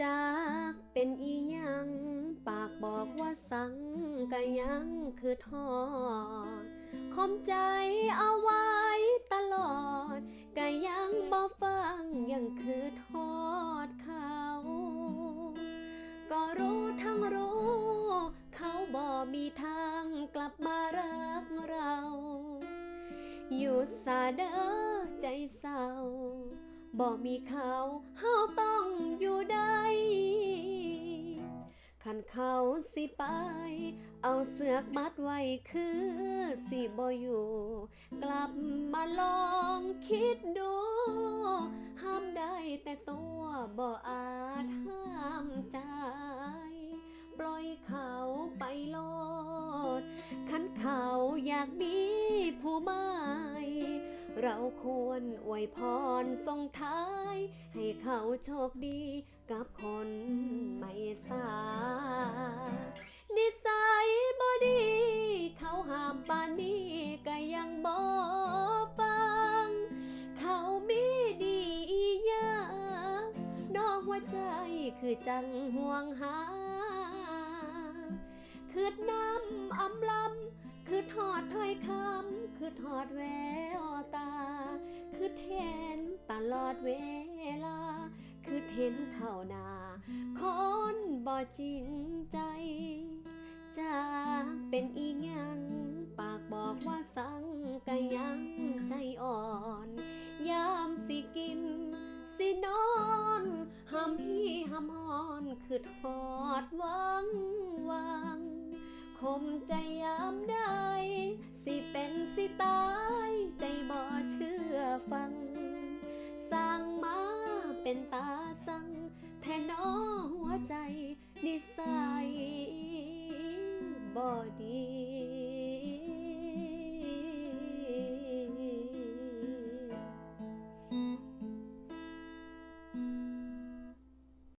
จากเป็นอีหยัง ปากบอกว่าสังก็ยังคือทอดคมใจเอาไว้ตลอดก็ยังบอฟังยังคือทอดเขา ก็รู้ทั้งรู้ เขาบ่มีทางกลับมารักเรา อยู่ซาเด้อใจเศร้า บ่มีเขาเฮาต้องอยู่ได้ขันเขาสิไป เอาเสือกมัดไว้คือสิบ่อยู่ กลับมาลองคิดดู ห้ามได้แต่ตัวบ่อาจห้ามใจ ปล่อยเขาไปโลดขันเขาอยากมี เราควรอวยพรส่งท้าย ให้เขาโชคดีกับคนไม่สานิสัยบ่ดี เขาห้ามปานนี้ก็ยังบ่ฟัง เขามีดีอียังนอกหัวใจคือจังห่วงหาคือน้ำอำลำคือทอดถ้อยคำคือทอดแวว คือเทนตลอดเวลา คือเทนเท่านาคนบ่จริงใจจะเป็นอีหยัง ปากบอกว่าสังกะยังใจอ่อน ยามสิกิน สินอนห้ามพี่ห้ามฮอนคือทอดหวังหวังคมใจยามใดสิเป็นสิตาย ฟัง สร้างมาเป็นตาสั่งแทนน้อหัวใจนิสัยบอดี